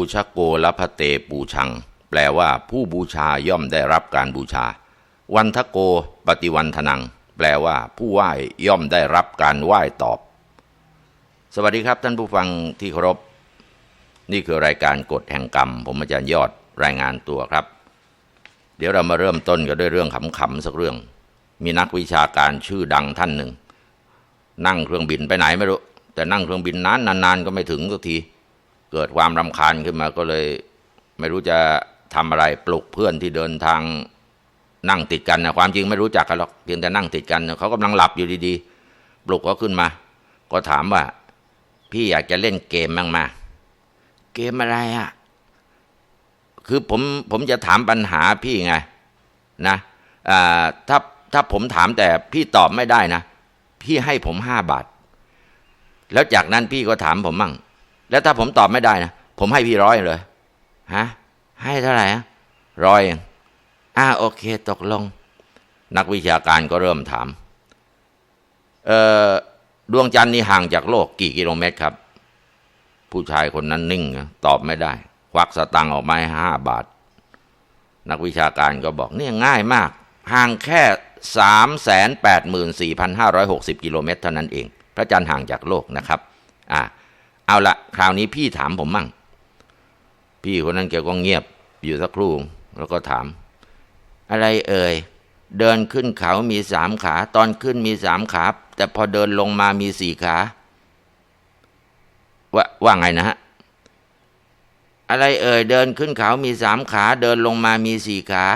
ปูชโกลพะเตปูชัง แปลว่าผู้บูชาย่อมได้รับการบูชา วันทโกปฏิวันทนัง แปลว่า ผู้ไหว้ย่อมได้รับการไหว้ตอบ สวัสดีครับท่านผู้ฟังที่เคารพ นี่คือรายการกฎแห่งกรรม ผมอาจารย์ยอดรายงานตัวครับ เดี๋ยวเรามาเริ่มต้นกันด้วยเรื่องขำๆสักเรื่อง มีนักวิชาการชื่อดังท่านหนึ่ง นั่งเครื่องบินไปไหนไม่รู้ แต่นั่งเครื่องบินนานนานๆก็ไม่ถึงสักที เกิดความรำคาญขึ้นมาก็เลย ไม่รู้จะทำอะไรปลุกเพื่อนที่เดินทางนั่งติดกันนะความจริงไม่รู้จักกันหรอกเพียงแต่นั่งติดกันเขากำลังหลับอยู่ดีๆ ปลุกเขาขึ้นมา ก็ถามว่า พี่อยากจะเล่นเกมบ้างมา เกมอะไรอะ่ะคือผมผมจะถามปัญหาพี่ไงนะถ้าถ้าผมถามแต่พี่ตอบไม่ได้นะ พี่ให้ผมห้าบาท แล้วจากนั้นพี่ก็ถามผมมั่ง แล้วถ้าผมตอบไม่ได้นะผมให้พี่ร้อยเลยฮะให้เท่าไหร่อะร้อยเองอ่าโอเค ตกลง นักวิชาการก็เริ่มถาม เอ่อดวงจันทร์นี่ห่างจากโลกกี่กิโลเมตรครับ ผู้ชายคนนั้นนิ่ง ตอบไม่ได้ ควักสตังค์ออกมาห้ห้าบาท นักวิชาการก็บอกเนี่ยง่ายมาก ห่างแค่สามแสนแปดหมื่นสี่พันห้าร้อยหกสิบกิโลเมตรเท่านั้นเอง พระจันทร์ห่างจากโลกนะครับ อ่า เอาละคราวนี้พี่ถามผมมั่ง พี่คนนั้นแกก็เงียบอยู่สักครู่แล้วก็ถาม อะไรเอ่ย เดินขึ้นเขามีสามขา ตอนขึ้นมีสามขา แต่พอเดินลงมามีสี่ขา ว่าว่าไงนะฮะ อะไรเอ่ย เดินขึ้นเขามีสามขา เดินลงมามีสี่ขา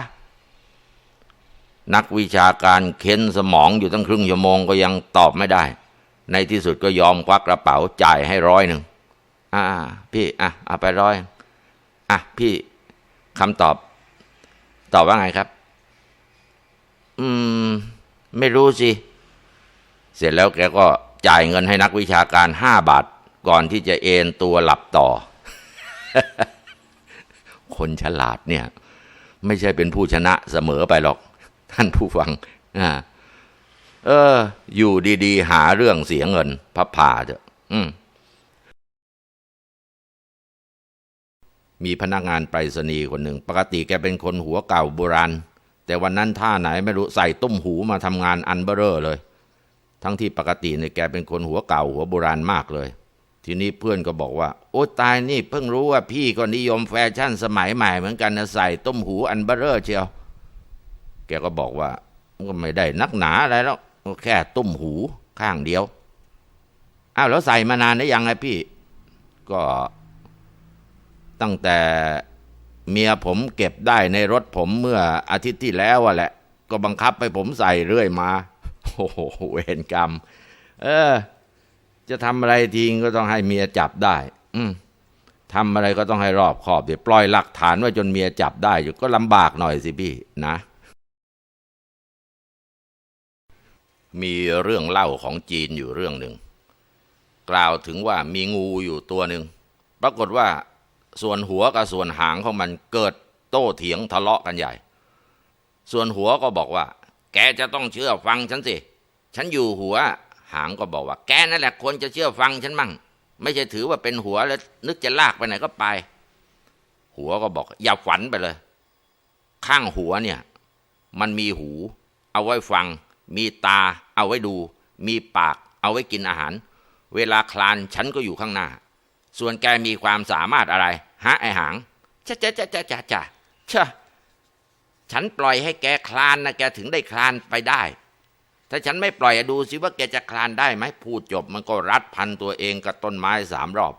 นักวิชาการเค้นสมองอยู่ตั้งครึ่งชั่วโมงก็ยังตอบไม่ได้ ในที่สุดก็ยอมควักกระเป๋าจ่ายให้ร้อยหนึ่งอ่า พี่ อะเอาไปร้อยอะพี่คำตอบ ตอบว่าไงครับ อืม ไม่รู้สิ เสร็จแล้วแกก็จ่ายเงินให้นักวิชาการห้าบาท ก่อนที่จะเอนตัวหลับต่อ คนฉลาดเนี่ย ไม่ใช่เป็นผู้ชนะเสมอไปหรอก ท่านผู้ฟังอ่า เออ อยู่ดีๆ หาเรื่องเสียเงิน พับผ่าเถอะอืมมีพนักงานไปรษณีย์คนหนึ่ง ปกติแกเป็นคนหัวเก่าโบราณ แต่วันนั้นท่าไหนไม่รู้ใส่ตุ้มหูมาทำงานอันเบอร์เรอเลย ทั้งที่ปกติเนี่ยแกเป็นคนหัวเก่าหัวโบราณมากเลย ทีนี้เพื่อนก็บอกว่า โอ้ตายนี่เพิ่งรู้ว่าพี่ก็นิยมแฟชั่นสมัยใหม่เหมือนกันนะใส่ตุ้มหูอันเบอร์เรอเชียว แกก็บอกว่าก็ไม่ได้นักหนาอะไรแล้ว แค่ตุ้มหูข้างเดียว อ้าวแล้วใส่มานานได้ยังไงพี่ ก็ตั้งแต่เมียผมเก็บได้ในรถผมเมื่ออาทิตย์ที่แล้วอะแหละ ก็บังคับให้ผมใส่เรื่อยมา โอ้โหเวรกรรม เออ จะทำอะไรทีก็ต้องให้เมียจับได้ อืมทำอะไรก็ต้องให้รอบขอบเดี๋ยวปล่อยหลักฐานไว้จนเมียจับได้อยู่ก็ลำบากหน่อยสิพี่นะ มีเรื่องเล่าของจีนอยู่เรื่องหนึ่งกล่าวถึงว่ามีงูอยู่ตัวหนึ่งปรากฏว่าส่วนหัวกับส่วนหางของมันเกิดโต้เถียงทะเลาะกันใหญ่ ส่วนหัวก็บอกว่า แกจะต้องเชื่อฟังฉันสิ ฉันอยู่หัว หางก็บอกว่า แกนั่นแหละควรจะเชื่อฟังฉันมั่ง ไม่ใช่ถือว่าเป็นหัวแล้ว นึกจะลากไปไหนก็ไป หัวก็บอก อย่าฝันไปเลย ข้างหัวเนี่ย มันมีหู เอาไว้ฟัง มีตา เอาไว้ดู มีปากเอาไว้กินอาหาร เวลาคลานฉันก็อยู่ข้างหน้า ส่วนแกมีความสามารถอะไร ฮะไอหางจ้าจ้าจ้าจ้าจ้าจ้าชะฉันปล่อยให้แกคลานนะแกถึงได้คลานไปได้ ถ้าฉันไม่ปล่อยดูสิว่าแกจะคลานได้ไหมพูดจบมันก็รัดพันตัวเองกับต้นไม้สามรอบ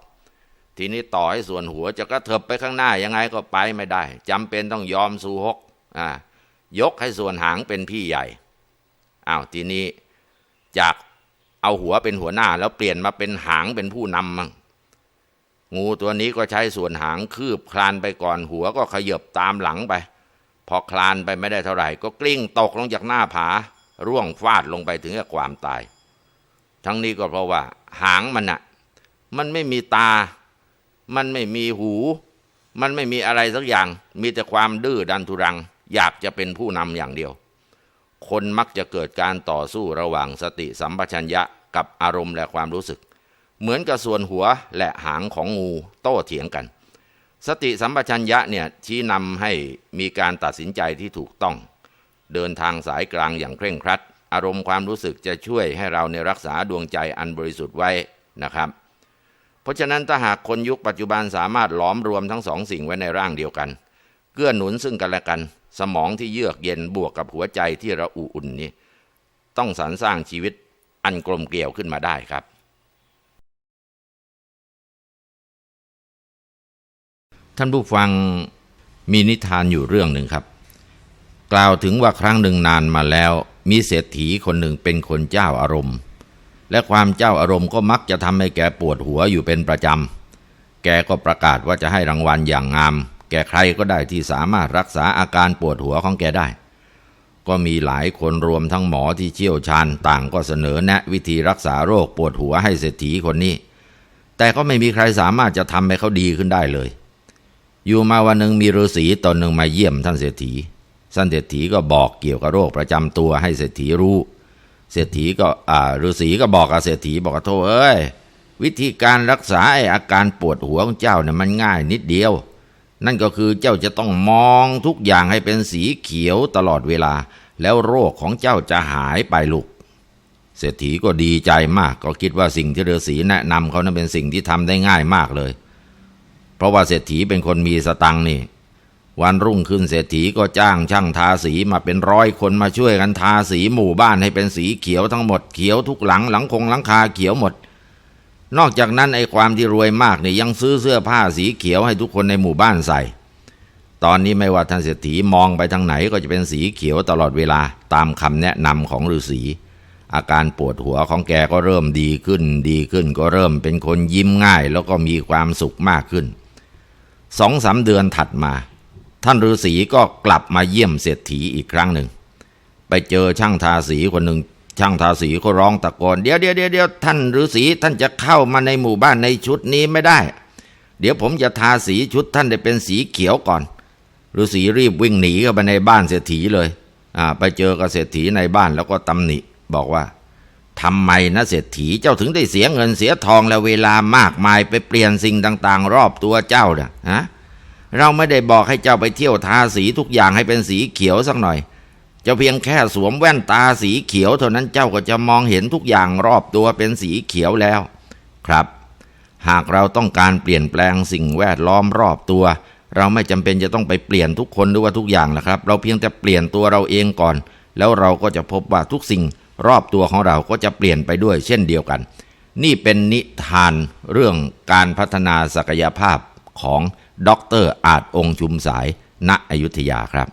ทีนี้ต่อให้ส่วนหัวจะกระเถิบไปข้างหน้ายังไงก็ไปไม่ได้จำเป็นต้องยอมสูฮกอ่ายกให้ส่วนหางเป็นพี่ใหญ่อ้าวทีนี้ จากเอาหัวเป็นหัวหน้า แล้วเปลี่ยนมาเป็นหางเป็นผู้นำมั่งงูตัวนี้ก็ใช้ส่วนหางคืบคลานไปก่อนหัวก็ขยบตามหลังไป พอคลานไปไม่ได้เท่าไหร่ ก็กลิ้งตกลงจากหน้าผา ร่วงฟาดลงไปถึงกับความตาย ทั้งนี้ก็เพราะว่า หางมันอะมันไม่มีตา มันไม่มีหู มันไม่มีอะไรสักอย่าง มีแต่ความดื้อดันทุรัง อยากจะเป็นผู้นำอย่างเดียว คนมักจะเกิดการต่อสู้ระหว่างสติสัมปชัญญะกับอารมณ์และความรู้สึก เหมือนกับส่วนหัวและหางของงูโต้เถียงกัน สติสัมปชัญญะเนี่ยชี้นำให้มีการตัดสินใจที่ถูกต้อง เดินทางสายกลางอย่างเคร่งครัด อารมณ์ความรู้สึกจะช่วยให้เราในรักษาดวงใจอันบริสุทธิ์ไว้นะครับ เพราะฉะนั้นถ้าหากคนยุคปัจจุบันสามารถหลอมรวมทั้งสองสิ่งไว้ในร่างเดียวกัน เกื้อหนุนซึ่งกันและกัน สมองที่เยือกเย็นบวกกับหัวใจที่ระอุอุ่นนี้ ต้องสรรสร้างชีวิตอันกลมเกลียวขึ้นมาได้ครับ ท่านผู้ฟังมีนิทานอยู่เรื่องหนึ่งครับ กล่าวถึงว่าครั้งหนึ่งนานมาแล้ว มีเศรษฐีคนหนึ่งเป็นคนเจ้าอารมณ์ และความเจ้าอารมณ์ก็มักจะทำให้แกปวดหัวอยู่เป็นประจำ แกก็ประกาศว่าจะให้รางวัลอย่างงาม แก่ใครก็ได้ที่สามารถรักษาอาการปวดหัวของแกได้ ก็มีหลายคนรวมทั้งหมอที่เชี่ยวชาญต่างก็เสนอแนะวิธีรักษาโรคปวดหัวให้เศรษฐีคนนี้ แต่ก็ไม่มีใครสามารถจะทำให้เขาดีขึ้นได้เลย อยู่มาวันหนึ่งมีฤาษีตนหนึ่งมาเยี่ยมท่านเศรษฐีท่านเศรษฐีก็บอกเกี่ยวกับโรคประจำตัวให้เศรษฐีรู้ เศรษฐีก็อ่าฤาษีก็บอกกับเศรษฐีบอกว่าโทษเอ้ยวิธีการรักษาไอ้อาการปวดหัวของเจ้าเนี่ยมันง่ายนิดเดียว นั่นก็คือเจ้าจะต้องมองทุกอย่างให้เป็นสีเขียวตลอดเวลา แล้วโรคของเจ้าจะหายไปลูก เศรษฐีก็ดีใจมาก ก็คิดว่าสิ่งที่ฤาษีแนะนำเขานั้นเป็นสิ่งที่ทำได้ง่ายมากเลย เพราะว่าเศรษฐีเป็นคนมีสตังค์นี่ วันรุ่งขึ้นเศรษฐีก็จ้างช่างทาสีมาเป็นร้อยคนมาช่วยกันทาสีหมู่บ้านให้เป็นสีเขียวทั้งหมดเขียวทุกหลังหลังคงหลังคาเขียวหมด นอกจากนั้นไอ้ความที่รวยมากเนี่ยยังซื้อเสื้อผ้าสีเขียวให้ทุกคนในหมู่บ้านใส่ ตอนนี้ไม่ว่าท่านเศรษฐีมองไปทางไหนก็จะเป็นสีเขียวตลอดเวลาตามคำแนะนำของฤาษีอาการปวดหัวของแกก็เริ่มดีขึ้น ดีขึ้นก็เริ่มเป็นคนยิ้มง่าย แล้วก็มีความสุขมากขึ้นสองสามเดือนถัดมา ท่านฤาษีก็กลับมาเยี่ยมเศรษฐีอีกครั้งหนึ่ง ไปเจอช่างทาสีคนหนึ่ง ช่างทาสีก็ร้องตะโกนเดี๋ยวเดี๋ยวเดี๋ยวท่านฤาษีท่านจะเข้ามาในหมู่บ้านในชุดนี้ไม่ได้ เดี๋ยวผมจะทาสีชุดท่านได้เป็นสีเขียวก่อนฤาษีรีบวิ่งหนีเข้าไปในบ้านเศรษฐีเลยอ่าไปเจอกับเศรษฐีในบ้านแล้วก็ตำหนิบอกว่าทำไมนะเศรษฐีเจ้าถึงได้เสียเงินเสียทองและเวลามากมายไปเปลี่ยนสิ่งต่าง ๆ รอบตัวเจ้าเนี่ยฮะเราไม่ได้บอกให้เจ้าไปเที่ยวทาสีทุกอย่างให้เป็นสีเขียวสักหน่อย จ้าเพียงแค่สวมแว่นตาสีเขียวเท่านั้นเจ้าก็จะมองเห็นทุกอย่างรอบตัวเป็นสีเขียวแล้ว ครับ หากเราต้องการเปลี่ยนแปลงสิ่งแวดล้อมรอบตัว เราไม่จำเป็นจะต้องไปเปลี่ยนทุกคนหรือว่าทุกอย่างนะครับ เราเพียงแต่เปลี่ยนตัวเราเองก่อน แล้วเราก็จะพบว่าทุกสิ่งรอบตัวของเราก็จะเปลี่ยนไปด้วยเช่นเดียวกัน นี่เป็นนิทานเรื่องการพัฒนาศักยภาพของดอกเตอรอาจองค์ชุมสาย ณอยุธยาครับ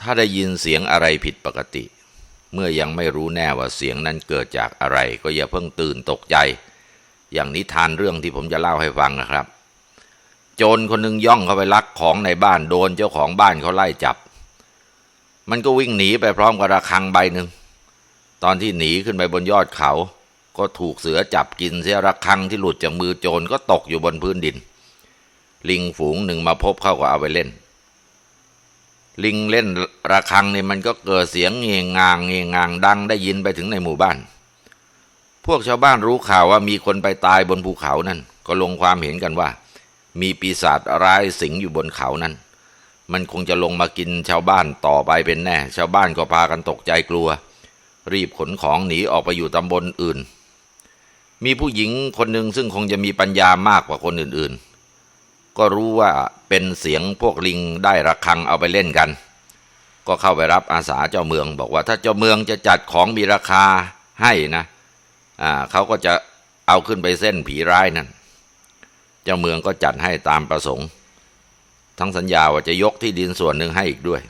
ถ้าได้ยินเสียงอะไรผิดปกติ เมื่อยังไม่รู้แน่ว่าเสียงนั้นเกิดจากอะไร ก็อย่าเพิ่งตื่นตกใจ อย่างนิทานเรื่องที่ผมจะเล่าให้ฟังนะครับ โจรคนหนึ่งย่องเข้าไปลักของในบ้านโดนเจ้าของบ้านเขาไล่จับ มันก็วิ่งหนีไปพร้อมกับระฆังใบหนึ่งตอนที่หนีขึ้นไปบนยอดเขา ก็ถูกเสือจับกินเสียระฆังที่หลุดจากมือโจรก็ตกอยู่บนพื้นดิน ลิงฝูงหนึ่งมาพบเข้าก็เอาไปเล่น ลิงเล่นระฆังนี่มันก็เกิดเสียงเงียงงางเงียงงางดังได้ยินไปถึงในหมู่บ้าน พวกชาวบ้านรู้ข่าวว่ามีคนไปตายบนภูเขานั่น ก็ลงความเห็นกันว่า มีปีศาจร้ายสิงอยู่บนเขานั้นมันคงจะลงมากินชาวบ้านต่อไปเป็นแน่ ชาวบ้านก็พากันตกใจกลัว รีบขนของหนีออกไปอยู่ตำบลอื่น มีผู้หญิงคนหนึ่งซึ่งคงจะมีปัญญามากกว่าคนอื่นๆ ก็รู้ว่าเป็นเสียงพวกลิงได้ระฆังเอาไปเล่นกัน ก็เข้าไปรับอาสาเจ้าเมือง บอกว่าถ้าเจ้าเมืองจะจัดของมีราคาให้นะอ่าเขาก็จะเอาขึ้นไปเส้นผีร้ายนั่นเจ้าเมืองก็จัดให้ตามประสงค์ ทั้งสัญญาว่าจะยกที่ดินส่วนหนึ่งให้อีกด้วย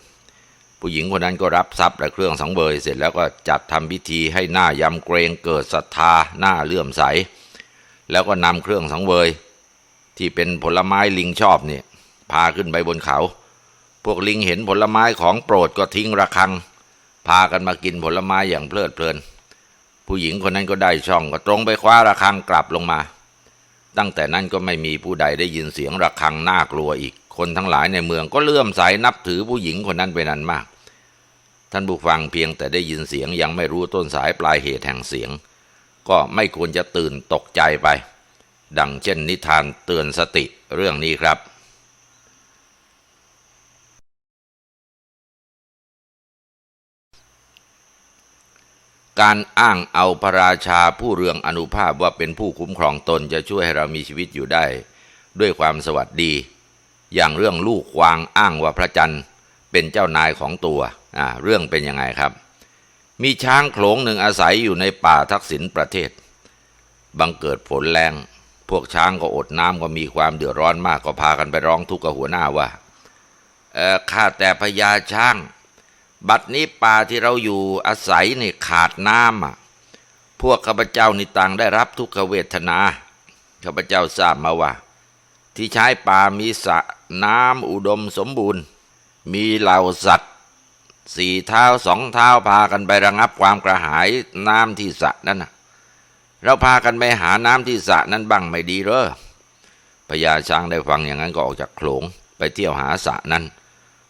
ผู้หญิงคนนั้นก็รับทรัพย์และเครื่องสังเวยเสร็จแล้วก็จัดทำพิธีให้หน้ายำเกรงเกิดศรัทธาหน้าเลื่อมใส แล้วก็นำเครื่องสังเวย ที่เป็นผลไม้ลิงชอบเนี่ยพาขึ้นไปบนเขา พวกลิงเห็นผลไม้ของโปรดก็ทิ้งระฆัง พากันมากินผลไม้อย่างเพลิดเพลิน ผู้หญิงคนนั้นก็ได้ช่องก็ตรงไปคว้าระฆังกลับลงมา ตั้งแต่นั้นก็ไม่มีผู้ใดได้ยินเสียงระฆังน่ากลัวอีก คนทั้งหลายในเมืองก็เลื่อมใสนับถือผู้หญิงคนนั้นเป็นอันมาก ท่านผู้ฟังเพียงแต่ได้ยินเสียงยังไม่รู้ต้นสายปลายเหตุแห่งเสียง ก็ไม่ควรจะตื่นตกใจไป ดังเช่นนิทานเตือนสติเรื่องนี้ครับการอ้างเอาพระราชาผู้เรืองอนุภาพว่าเป็นผู้คุ้มครองตนจะช่วยให้เรามีชีวิตอยู่ได้ ด้วยความสวัสดี อย่างเรื่องลูกควางอ้างว่าพระจันทร์เป็นเจ้านายของตัวอ่าเรื่องเป็นยังไงครับ มีช้างโขลงหนึ่งอาศัยอยู่ในป่าทักษิณประเทศ บังเกิดฝนแรง พวกช้างก็อดน้ำก็มีความเดือดร้อนมากก็พากันไปร้องทุกข์กับหัวหน้าว่าเออข้าแต่พญาช้าง บัดนี้ป่าที่เราอยู่อาศัยนี่ขาดน้ำอะพวกข้าพเจ้านี่ต่างได้รับทุกขเวทนาข้าพเจ้าทราบมาว่า ที่ใช้ป่ามีสระน้ำอุดมสมบูรณ์ มีเหล่าสัตว์สี่เท้าสองเท้าพากันไประงับความกระหายน้ำที่สระนั่นน่ะ เราพากันไปหาน้ำที่สระนั้นบ้างไม่ดีเหรอพญาช้างได้ฟังอย่างนั้นก็ออกจากโขลงไปเที่ยวหาสระนั้น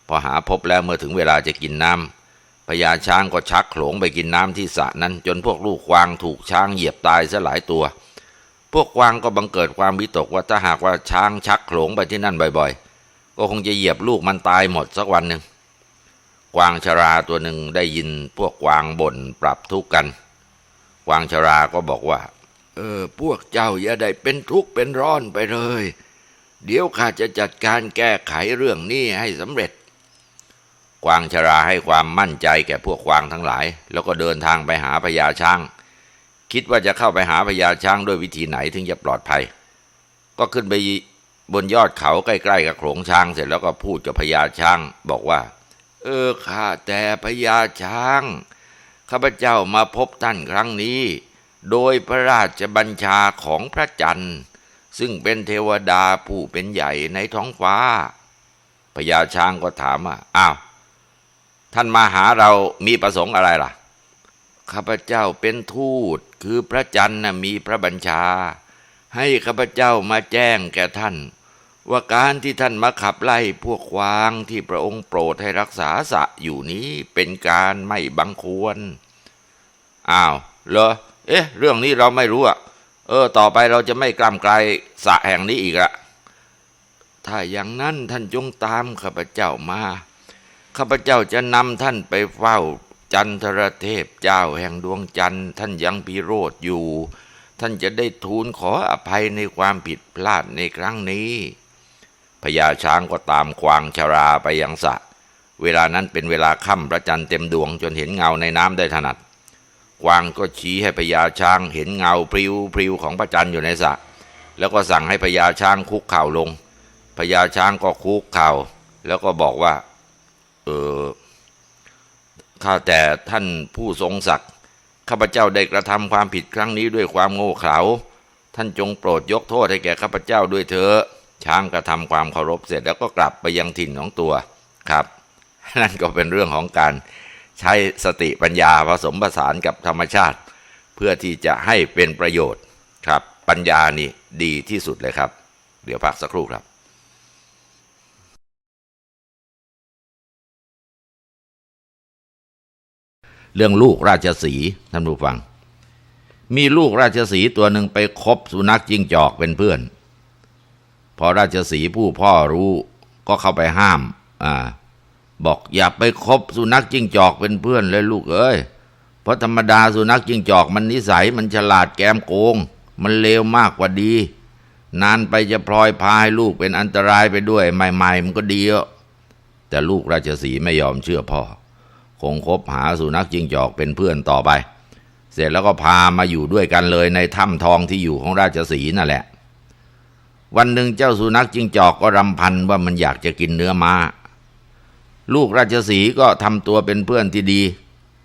พอหาพบแล้วเมื่อถึงเวลาจะกินน้ำพญาช้างก็ชักโขลงไปกินน้ำที่สระนั้น จนพวกลูกควางถูกช้างเหยียบตายซะหลายตัว พวกควางก็บังเกิดความวิตกว่าถ้าหากว่าช้างชักโขลงไปที่นั่นบ่อยๆ ก็คงจะเหยียบลูกมันตายหมดสักวันหนึ่งกวางชราตัวหนึ่งได้ยินพวกกวางบ่นปรับทุกข์กัน วางชราก็บอกว่า เออ พวกเจ้าอย่าได้เป็นทุกข์เป็นร้อนไปเลย เดี๋ยวข้าจะจัดการแก้ไขเรื่องนี้ให้สำเร็จกวางชราให้ความมั่นใจแก่พวกกวางทั้งหลาย แล้วก็เดินทางไปหาพญาช้าง คิดว่าจะเข้าไปหาพญาช้างด้วยวิธีไหนถึงจะปลอดภัย ก็ขึ้นไปบนยอดเขาใกล้ๆกับโขลงช้างเสร็จแล้วก็พูดกับพญาช้าง บอกว่า เออข้าแต่พญาช้าง ข้าพเจ้ามาพบท่านครั้งนี้ โดยพระราชบัญชาของพระจันทร์ ซึ่งเป็นเทวดาผู้เป็นใหญ่ในท้องฟ้าพญาช้างก็ถามว่าอ้าวท่านมาหาเรามีประสงค์อะไรล่ะ ข้าพเจ้าเป็นทูตคือพระจันทร์มีพระบัญชา ให้ข้าพเจ้ามาแจ้งแก่ท่าน ว่าการที่ท่านมาขับไล่พวกควางที่พระองค์โปรดให้รักษาสะอยู่นี้เป็นการไม่บังควร อ้าวเหรอ เอ๊ะ เรื่องนี้เราไม่รู้อะเออ ต่อไปเราจะไม่กล้ำไกลสะแห่งนี้อีกละถ้าอย่างนั้นท่านจงตามข้าพเจ้ามา ข้าพเจ้าจะนำท่านไปเฝ้าจันทรเทพเจ้าแห่งดวงจันทร์ท่านยังพิโรธอยู่ ท่านจะได้ทูลขออภัยในความผิดพลาดในครั้งนี้ พญาช้างก็ตามควางชราไปยังสระเวลานั้นเป็นเวลาค่ำพระจันทร์เต็มดวงจนเห็นเงาในน้ำได้ถนัดกวางก็ชี้ให้พญาช้างเห็นเงาพริ้วพริ้วของพระจันทร์อยู่ในสระแล้วก็สั่งให้พญาช้างคุกเข่าลงพญาช้างก็คุกเข่า แล้วก็บอกว่า เออข้าแต่ท่านผู้ทรงศักดิ์ข้าพเจ้าได้กระทำความผิดครั้งนี้ด้วยความโง่เขลาท่านจงโปรดยกโทษให้แก่ข้าพเจ้าด้วยเถอะ ช้างกระทำความเคารพเสร็จแล้วก็กลับไปยังถิ่นของตัวครับ นั่นก็เป็นเรื่องของการใช้สติปัญญาผสมผสานกับธรรมชาติ เพื่อที่จะให้เป็นประโยชน์ครับ ปัญญานี่ดีที่สุดเลยครับ เดี๋ยวพักสักครู่ครับเรื่องลูกราชสีท่านผู้ฟัง มีลูกราชสีตัวหนึ่งไปคบสุนัขจิ้งจอกเป็นเพื่อน พอราชสีห์ผู้พ่อรู้ก็เข้าไปห้าม อ่า บอกอย่าไปคบสุนัขจิ้งจอกเป็นเพื่อนเลยลูกเอ้ยเพราะธรรมดาสุนัขจิ้งจอกมันนิสัยมันฉลาดแกมโกง มันเลวมากกว่าดี นานไปจะพลอยพาให้ลูกเป็นอันตรายไปด้วย ใหม่ๆมันก็ดีอะแต่ลูกราชสีห์ไม่ยอมเชื่อพ่อ คงคบหาสุนัขจิ้งจอกเป็นเพื่อนต่อไป เสร็จแล้วก็พามาอยู่ด้วยกันเลยในถ้ำทองที่อยู่ของราชสีห์นั่นแหละ วันหนึ่งเจ้าสุนัขจิงจอกก็รำพันว่ามันอยากจะกินเนื้อม้า ลูกราชสีห์ก็ทำตัวเป็นเพื่อนที่ดี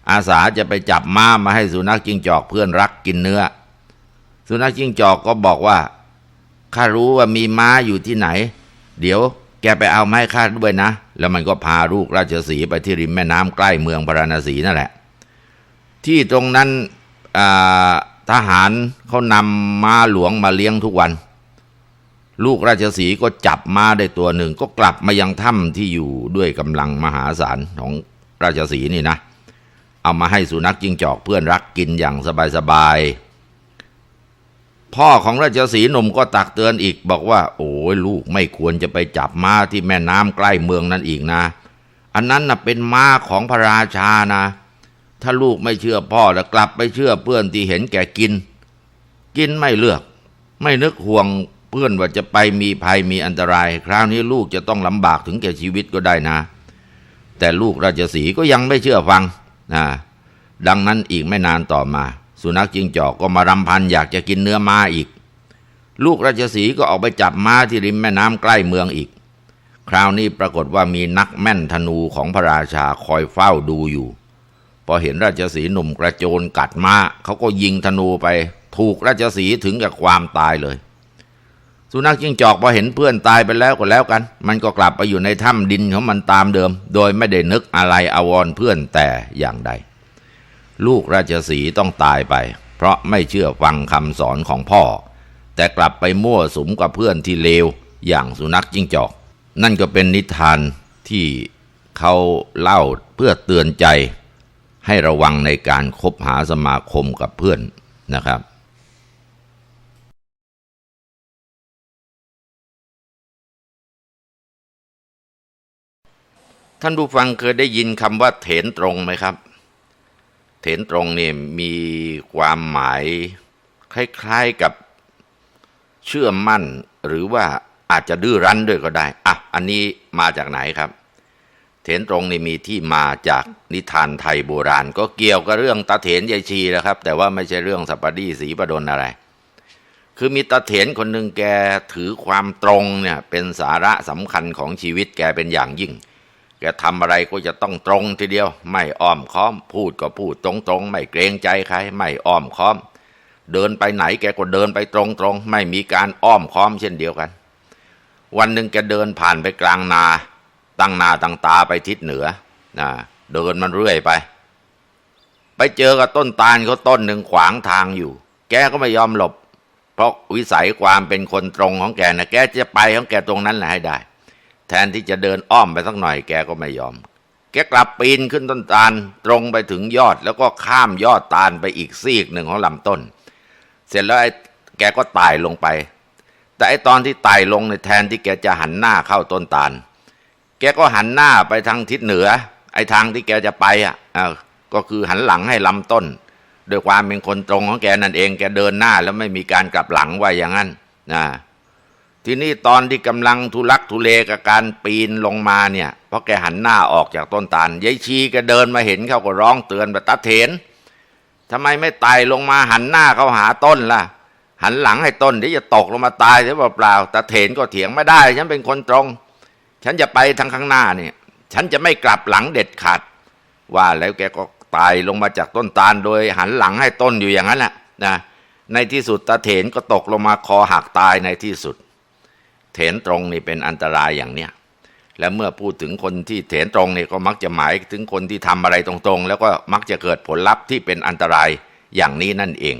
อาสาจะไปจับม้ามาให้สุนัขจิงจอกเพื่อนรักกินเนื้อ สุนัขจิงจอกก็บอกว่าข้ารู้ว่ามีม้าอยู่ที่ไหน เดี๋ยวแกไปเอามาให้ข้าด้วยนะ แล้วมันก็พาลูกราชสีห์ไปที่ริมแม่น้ำใกล้เมืองพาราณสีนั่นแหละ ที่ตรงนั้นทหารเขานำม้าหลวงมาเลี้ยงทุกวัน ลูกราชสีก็จับม้าได้ตัวหนึ่ง ก็กลับมายังถ้ำที่อยู่ด้วยกำลังมหาศาลของราชสีนี่นะ เอามาให้สุนัขจิ้งจอกเพื่อนรักกินอย่างสบายๆ พ่อของราชสีหนุ่มก็ตักเตือนอีกบอกว่า โอ้ยลูกไม่ควรจะไปจับม้าที่แม่น้ำใกล้เมืองนั้นอีกนะ อันนั้นน่ะเป็นม้าของพระราชานะ ถ้าลูกไม่เชื่อพ่อแล้วกลับไปเชื่อเพื่อนที่เห็นแก่กิน กินไม่เลือก ไม่นึกห่วง เพื่อนว่าจะไปมีภัยมีอันตราย คราวนี้ลูกจะต้องลำบากถึงแก่ชีวิตก็ได้นะ แต่ลูกราชสีห์ก็ยังไม่เชื่อฟังนะดังนั้นอีกไม่นานต่อมา สุนัขจิงจอกก็มารำพันอยากจะกินเนื้อม้าอีก ลูกราชสีห์ก็ออกไปจับม้าที่ริมแม่น้ำใกล้เมืองอีก คราวนี้ปรากฏว่ามีนักแม่นธนูของพระราชาคอยเฝ้าดูอยู่ พอเห็นราชสีห์หนุ่มกระโจนกัดม้าเขาก็ยิงธนูไป ถูกราชสีห์ถึงกับความตายเลย สุนัขจิ้งจอกพอเห็นเพื่อนตายไปแล้วก็แล้วกัน มันก็กลับไปอยู่ในถ้ำดินของมันตามเดิม โดยไม่ได้นึกอะไรอาวรเพื่อนแต่อย่างใด ลูกราชสีห์ต้องตายไป เพราะไม่เชื่อฟังคำสอนของพ่อ แต่กลับไปมั่วสุมกับเพื่อนที่เลวอย่างสุนัขจิ้งจอก นั่นก็เป็นนิทานที่เขาเล่าเพื่อเตือนใจ ให้ระวังในการคบหาสมาคมกับเพื่อนนะครับ ท่านผู้ฟังเคยได้ยินคำว่าเถนตรงไหมครับ เถนตรงเนี่ยมีความหมายคล้ายๆกับเชื่อมั่น หรือว่าอาจจะดื้อรั้นด้วยก็ได้อะอันนี้มาจากไหนครับ เถนตรงนี่มีที่มาจากนิทานไทยโบราณ ก็เกี่ยวกับเรื่องตาเถนยายชีนะครับ แต่ว่าไม่ใช่เรื่องสัปปดีสีประดนอะไร คือมีตาเถนคนหนึ่งแกถือความตรงเนี่ยเป็นสาระสำคัญของชีวิตแกเป็นอย่างยิ่ง แกทำอะไรก็จะต้องตรงทีเดียว ไม่อ้อมค้อม พูดก็พูดตรงๆ ไม่เกรงใจใคร ไม่อ้อมค้อม เดินไปไหนแกก็เดินไปตรงๆ ไม่มีการอ้อมค้อมเช่นเดียวกัน วันหนึ่งแกเดินผ่านไปกลางนา ตั้งนาตั้งตาไปทิศเหนือนะเดินมันเรื่อยไป ไปเจอกับต้นตาลเขาต้นหนึ่งขวางทางอยู่ แกก็ไม่ยอมหลบ เพราะวิสัยความเป็นคนตรงของแกนะแกจะไปของแกตรงนั้นแหละให้ได้ แทนที่จะเดินอ้อมไปสักหน่อยแกก็ไม่ยอม แกกลับปีนขึ้นต้นตาล ตรงไปถึงยอดแล้วก็ข้ามยอดตาลไปอีกซีกหนึ่งของลำต้น เสร็จแล้วไอ้แกก็ไต่ลงไป แต่ไอ้ตอนที่ไต่ลงในแทนที่แกจะหันหน้าเข้าต้นตาล แกก็หันหน้าไปทางทิศเหนือ ไอ้ทางที่แกจะไปอะก็คือหันหลังให้ลำต้นด้วยความเป็นคนตรงของแกนั่นเอง แกเดินหน้าแล้วไม่มีการกลับหลังไว้อย่างนั้นนะ ทีนี้ตอนที่กำลังทุลักทุเลกับการปีนลงมาเนี่ยเพราะแกหันหน้าออกจากต้นตาลยายชีก็เดินมาเห็นเขาก็ร้องเตือนแบบตาเถนทำไมไม่ไต่ลงมาหันหน้าเข้าหาต้นล่ะ หันหลังให้ต้นเดี๋ยวจะตกลงมาตายเสียเปล่าๆตาเถนก็เถียงไม่ได้ ฉันเป็นคนตรง ฉันจะไปทางข้างหน้าเนี่ย ฉันจะไม่กลับหลังเด็ดขาด ว่าแล้วแกก็ไต่ลงมาจากต้นตาลโดยหันหลังให้ต้นอยู่อย่างนั้นแหละนะในที่สุดตาเถนก็ตกลงมาคอหักตายในที่สุด เถนตรงนี่เป็นอันตรายอย่างเนี้ยและเมื่อพูดถึงคนที่เถนตรงนี่ก็มักจะหมายถึงคนที่ทำอะไรตรงๆ แล้วก็มักจะเกิดผลลัพธ์ที่เป็นอันตรายอย่างนี้นั่นเอง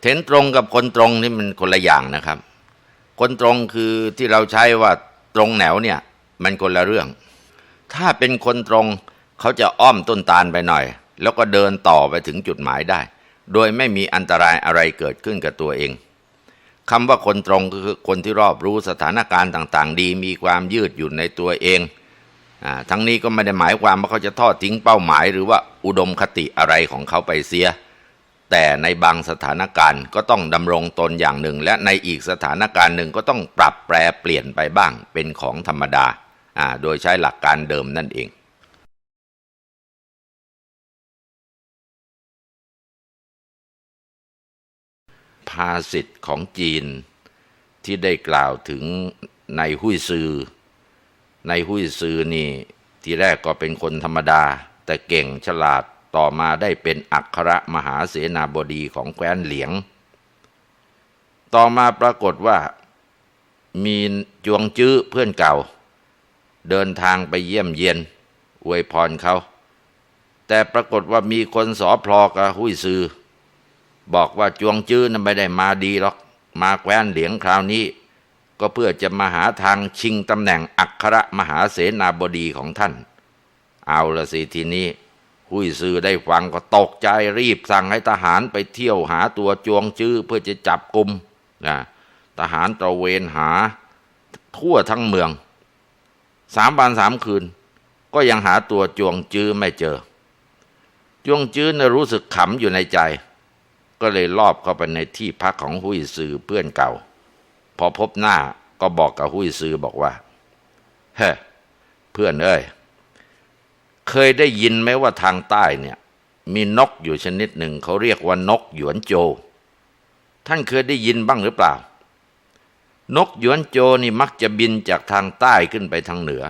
เถนตรงกับคนตรงนี่มันคนละอย่างนะครับ คนตรงคือที่เราใช้ว่าตรงแนวเนี่ยมันคนละเรื่อง ถ้าเป็นคนตรงเขาจะอ้อมต้นตาลไปหน่อย แล้วก็เดินต่อไปถึงจุดหมายได้ โดยไม่มีอันตรายอะไรเกิดขึ้นกับตัวเอง คำว่าคนตรงก็คือคนที่รอบรู้สถานการณ์ต่าง ๆ ดีมีความยืดหยุ่นในตัวเองอทั้งนี้ก็ไม่ได้หมายความว่าเขาจะทอดทิ้งเป้าหมาย หรือว่าอุดมคติอะไรของเขาไปเสีย แต่ในบางสถานการณ์ก็ต้องดำรงตนอย่างหนึ่ง และในอีกสถานการณ์หนึ่งก็ต้องปรับแปรเปลี่ยนไปบ้างเป็นของธรรมดาโดยใช้หลักการเดิมนั่นเอง ภาษิตของจีน ที่ได้กล่าวถึงในหุยซือ ในหุยซือนี่ ทีแรกก็เป็นคนธรรมดา แต่เก่งฉลาดต่อมาได้เป็นอัครมหาเสนาบดีของแคว้นเหลียง ต่อมาปรากฏว่า มีจวงจื้อเพื่อนเก่า เดินทางไปเยี่ยมเยียนอวยพรเขา แต่ปรากฏว่ามีคนสอพลอกับหุยซือ บอกว่าจวงจื้อนั้นไม่ได้มาดีหรอก มาแคว้นเหลียงคราวนี้ ก็เพื่อจะมาหาทางชิงตำแหน่งอัครมหาเสนาบดีของท่าน เอาละสิทีนี้หุยซือได้ฟังก็ตกใจรีบสั่งให้ทหารไปเที่ยวหาตัวจวงจื้อเพื่อจะจับกลุ่มนะทหารตระเวนหาทั่วทั้งเมืองสามวันสามคืน ก็ยังหาตัวจวงจื้อไม่เจอ จวงจื้อนะรู้สึกขำอยู่ในใจ ก็เลยลอบเข้าไปในที่พักของหุยซือเพื่อนเก่า พอพบหน้าก็บอกกับหุยซือบอกว่า เฮ้เพื่อนเอ้ย เคยได้ยินไหมว่าทางใต้เนี่ย มีนกอยู่ชนิดหนึ่งเขาเรียกว่านกหยวนโจ ท่านเคยได้ยินบ้างหรือเปล่า นกหยวนโจนี่มักจะบินจากทางใต้ขึ้นไปทางเหนือ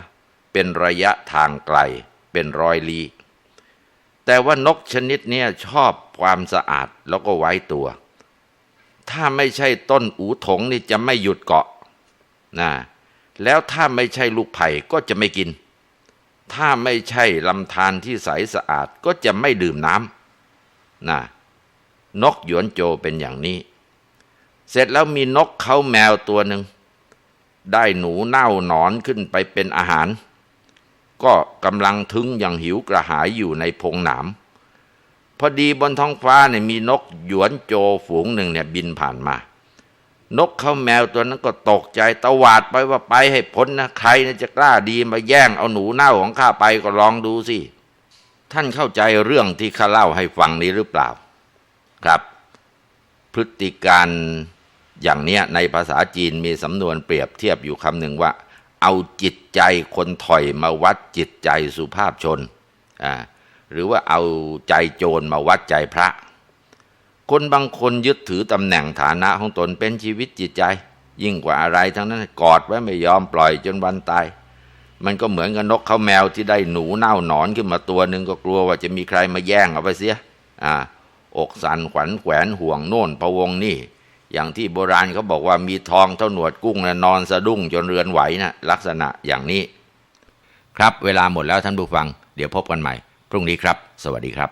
เป็นระยะทางไกล เป็นร้อยลี้ แต่ว่านกชนิดนี้ชอบความสะอาดแล้วก็ไว้ตัว ถ้าไม่ใช่ต้นอูถงนี่จะไม่หยุดเกาะนะแล้วถ้าไม่ใช่ลูกไผ่ก็จะไม่กิน ถ้าไม่ใช่ลำธารที่ใสสะอาดก็จะไม่ดื่มน้ำนะนกหยวนโจเป็นอย่างนี้ เสร็จแล้วมีนกเขาแมวตัวหนึ่ง ได้หนูเน่าหนอนขึ้นไปเป็นอาหาร ก็กำลังทึงอย่างหิวกระหายอยู่ในพงหนามพอดีบนท้องฟ้าเนี่ยมีนกหยวนโจฝูงหนึ่งเนี่ยบินผ่านมา นกเขาแมวตัวนั้นก็ตกใจตวาดไปว่าไปให้พ้นนะใครนะจะกล้าดีมาแย่งเอาหนูเน่าของข้าไปก็ลองดูสิท่านเข้าใจเรื่องที่ข้าเล่าให้ฟังนี้หรือเปล่า ครับ พฤติการอย่างเนี้ยในภาษาจีนมีสำนวนเปรียบเทียบอยู่คำหนึ่งว่า เอาจิตใจคนถอยมาวัดจิตใจสุภาพชนอ่าหรือว่าเอาใจโจรมาวัดใจพระ คนบางคนยึดถือตำแหน่งฐานะของตนเป็นชีวิตจิตใจ ยิ่งกว่าอะไรทั้งนั้นกอดไว้ไม่ยอมปล่อยจนวันตาย มันก็เหมือนกับนกเขาแมวที่ได้หนูเน่าหนอนขึ้นมาตัวหนึ่งก็กลัวว่าจะมีใครมาแย่งเอาไปเสียอ่าอกสันขวัญแขวนห่วงโน่นพะวงนี่ อย่างที่โบราณเขาบอกว่ามีทองเท่าหนวดกุ้งนะนอนสะดุ้งจนเรือนไหวนะลักษณะอย่างนี้ ครับเวลาหมดแล้วท่านผู้ฟัง เดี๋ยวพบกันใหม่ พรุ่งนี้ครับ สวัสดีครับ